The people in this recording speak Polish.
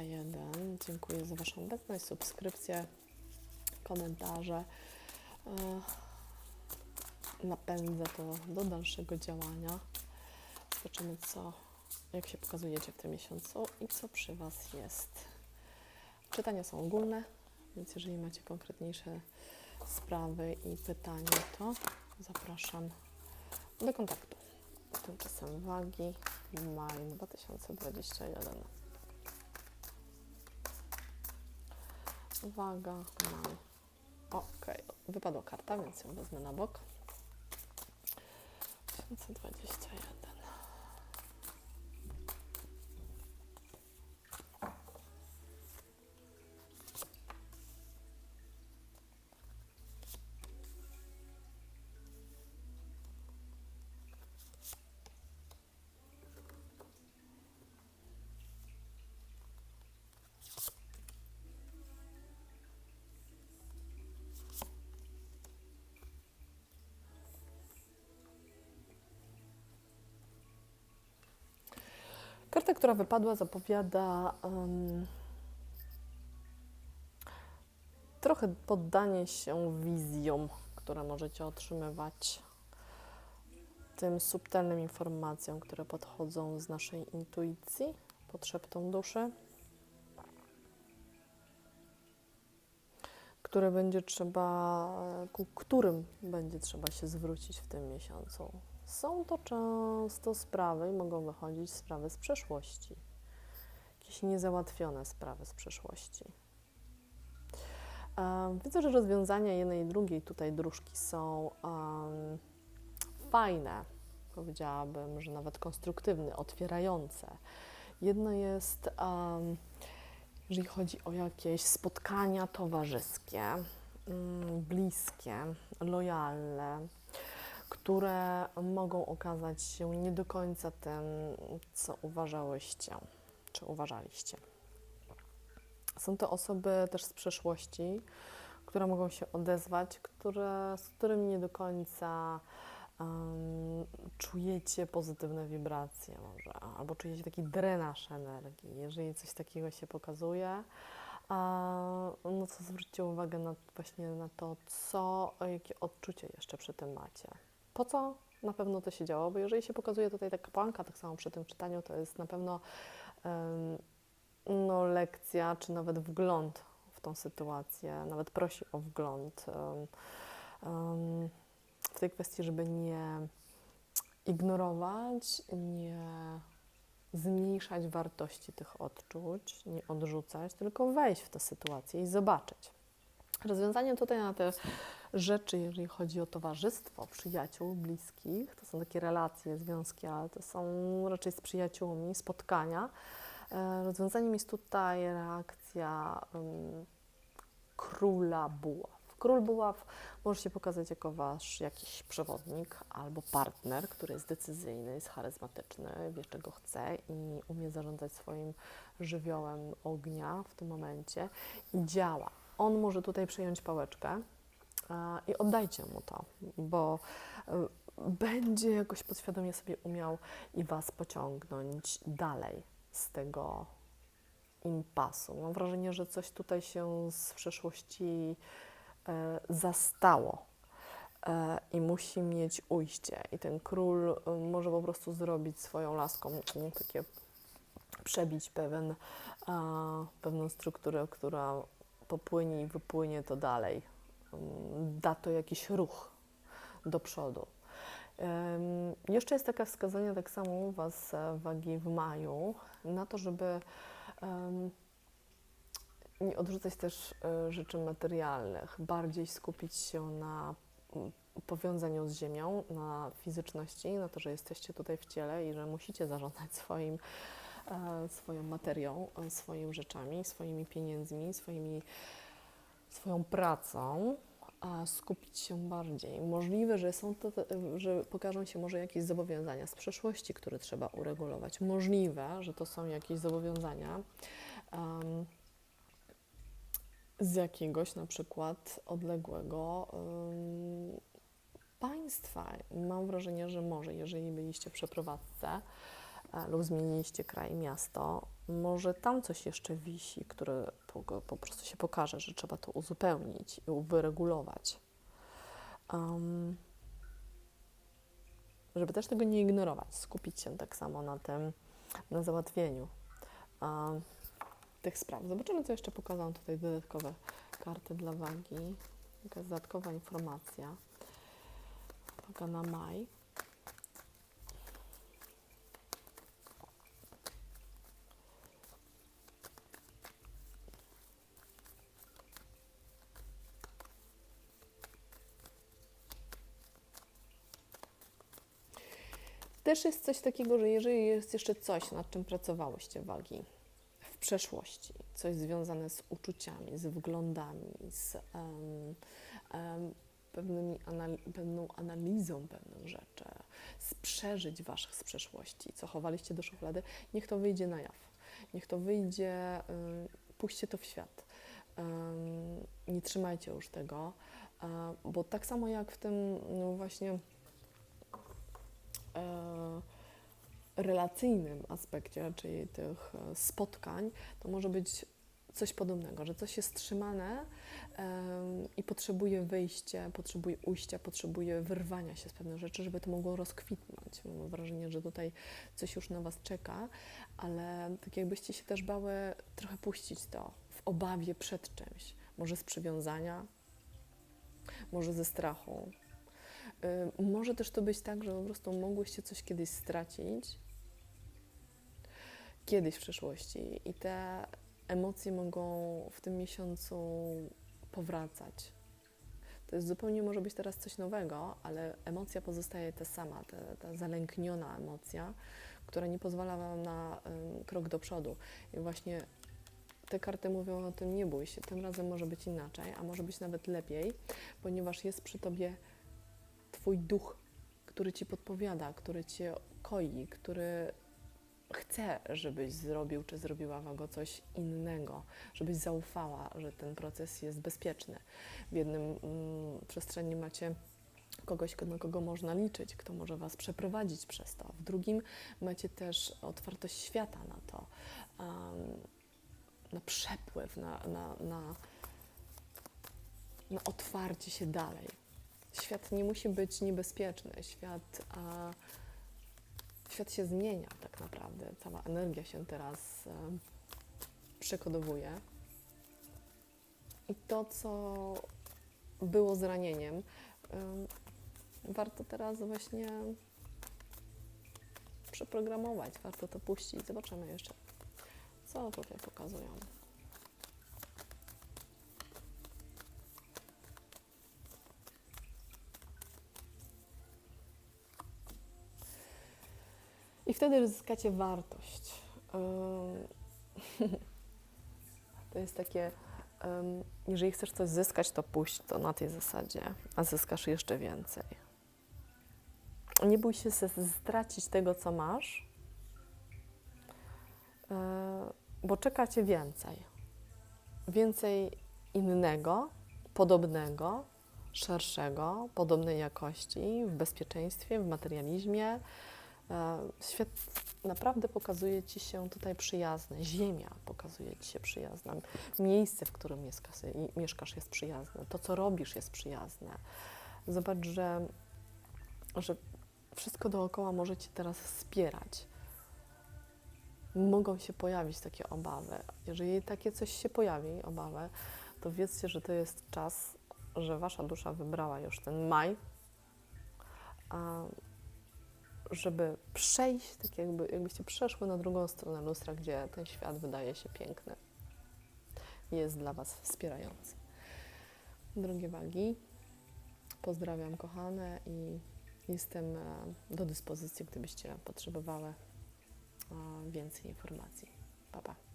2021. Dziękuję za Waszą obecność, subskrypcję, komentarze. Napędzę to do dalszego działania. Zobaczymy, co, jak się pokazujecie w tym miesiącu i co przy Was jest. Czytania są ogólne, więc jeżeli macie konkretniejsze sprawy i pytania, to zapraszam do kontaktu. Tymczasem wagi maj 2021. Waga maj. Ok, wypadła karta, więc ją wezmę na bok. 2021. Karta, która wypadła, zapowiada em, trochę poddanie się wizjom, które możecie otrzymywać, tym subtelnym informacjom, które podchodzą z naszej intuicji, podszeptą duszy, które będzie trzeba, ku którym będzie trzeba się zwrócić w tym miesiącu. Są to często sprawy i mogą wychodzić sprawy z przeszłości. Jakieś niezałatwione sprawy z przeszłości. Widzę, że rozwiązania jednej i drugiej tutaj dróżki są em, fajne, powiedziałabym, że nawet konstruktywne, otwierające. Jedno jest, em, jeżeli chodzi o jakieś spotkania towarzyskie, mm, bliskie, lojalne, które mogą okazać się nie do końca tym, co uważałyście, czy uważaliście. Są to osoby też z przeszłości, które mogą się odezwać, które, z którymi nie do końca um, czujecie pozytywne wibracje może, albo czujecie taki drenaż energii. Jeżeli coś takiego się pokazuje, a, no to zwróćcie uwagę na, właśnie na to, co, jakie odczucie jeszcze przy tym macie. Po co na pewno to się działo? Bo jeżeli się pokazuje tutaj ta kapłanka, tak samo przy tym czytaniu, to jest na pewno no, lekcja, czy nawet wgląd w tą sytuację, nawet prosi o wgląd w tej kwestii, żeby nie ignorować, nie zmniejszać wartości tych odczuć, nie odrzucać, tylko wejść w tę sytuację i zobaczyć. Rozwiązaniem tutaj na te rzeczy, jeżeli chodzi o towarzystwo, przyjaciół, bliskich, to są takie relacje, związki, ale to są raczej z przyjaciółmi, spotkania. E, Rozwiązaniem jest tutaj reakcja um, króla buław. Król buław może się pokazać jako wasz jakiś przewodnik albo partner, który jest decyzyjny, jest charyzmatyczny, wie czego chce i umie zarządzać swoim żywiołem ognia w tym momencie i działa. On może tutaj przejąć pałeczkę i oddajcie mu to, bo e, będzie jakoś podświadomie sobie umiał i was pociągnąć dalej z tego impasu. Mam wrażenie, że coś tutaj się z przeszłości e, zastało e, i musi mieć ujście. I ten król e, może po prostu zrobić swoją laską takie przebić pewien, pewną strukturę, która popłynie i wypłynie to dalej. Mm, Da to jakiś ruch do przodu. Jeszcze jest takie wskazanie, tak samo u Was e, wagi w maju, na to, żeby nie odrzucać też e, rzeczy materialnych, bardziej skupić się na mm, powiązaniu z Ziemią, na fizyczności, na to, że jesteście tutaj w ciele i że musicie zarządzać swoim, e, swoją materią, swoimi rzeczami, swoimi pieniędzmi, swoimi, swoją pracą, a skupić się bardziej. Możliwe, że są to, że pokażą się może jakieś zobowiązania z przeszłości, które trzeba uregulować. Możliwe, że to są jakieś zobowiązania em, z jakiegoś na przykład odległego em, państwa. Mam wrażenie, że może, jeżeli byliście w przeprowadzce lub zmieniliście kraj, miasto, Może tam coś jeszcze wisi, które po, po prostu się pokaże, że trzeba to uzupełnić i wyregulować. Um, żeby też tego nie ignorować, skupić się tak samo na tym, na załatwieniu um, tych spraw. Zobaczymy, co jeszcze pokazałam tutaj dodatkowe karty dla wagi. Jakaś dodatkowa informacja. Waga na maj. Też jest coś takiego, że jeżeli jest jeszcze coś, nad czym pracowałyście wagi w przeszłości, coś związane z uczuciami, z wglądami, z em, em, pewnymi anali- pewną analizą pewnych rzeczy, z przeżyć waszych z przeszłości, co chowaliście do szuflady, niech to wyjdzie na jaw. Niech to wyjdzie, ym, puśćcie to w świat. Ym, nie trzymajcie już tego, y, bo tak samo jak w tym no właśnie relacyjnym aspekcie, czyli tych e, spotkań, to może być coś podobnego, że coś jest trzymane i potrzebuje wyjścia, potrzebuje ujścia, potrzebuje wyrwania się z pewnych rzeczy, żeby to mogło rozkwitnąć. Mam wrażenie, że tutaj coś już na Was czeka, ale tak jakbyście się też bały trochę puścić to w obawie przed czymś. Może z przywiązania, może ze strachu, Y, Może też to być tak, że po prostu mogłyście coś kiedyś stracić, kiedyś w przeszłości i te emocje mogą w tym miesiącu powracać. To jest zupełnie może być teraz coś nowego, ale emocja pozostaje ta sama, ta, ta zalękniona emocja, która nie pozwala Wam na ym, krok do przodu. I właśnie te karty mówią o tym, nie bój się, tym razem może być inaczej, a może być nawet lepiej, ponieważ jest przy Tobie Twój duch, który Ci podpowiada, który Cię koi, który chce, żebyś zrobił czy zrobiła Wago coś innego, żebyś zaufała, że ten proces jest bezpieczny. W jednym mm, przestrzeni macie kogoś, na kogo można liczyć, kto może Was przeprowadzić przez to. W drugim macie też otwartość świata na to, um, na przepływ, na, na, na, na otwarcie się dalej. Świat nie musi być niebezpieczny. Świat, a, świat się zmienia tak naprawdę. Cała energia się teraz e, przekodowuje. I to, co było zranieniem, e, warto teraz właśnie przeprogramować, warto to puścić. Zobaczymy jeszcze, co tutaj pokazują. Wtedy zyskacie wartość. To jest takie, jeżeli chcesz coś zyskać, to puść to na tej zasadzie, a zyskasz jeszcze więcej. Nie bój się stracić tego, co masz, yy, bo czeka cię więcej. Więcej innego, podobnego, szerszego, podobnej jakości, w bezpieczeństwie, w materializmie. E, Świat naprawdę pokazuje Ci się tutaj przyjazny. Ziemia pokazuje Ci się przyjazna. Miejsce, w którym mieszkasz, jest przyjazne. To, co robisz, jest przyjazne. Zobacz, że, że wszystko dookoła może Cię teraz wspierać. Mogą się pojawić takie obawy. Jeżeli takie coś się pojawi, obawę, to wiedzcie, że to jest czas, że Wasza dusza wybrała już ten maj, a żeby przejść, tak jakby, jakbyście przeszły na drugą stronę lustra, gdzie ten świat wydaje się piękny. Jest dla Was wspierający. Drogie wagi, pozdrawiam kochane i jestem e, do dyspozycji, gdybyście potrzebowały e, więcej informacji. Pa, pa.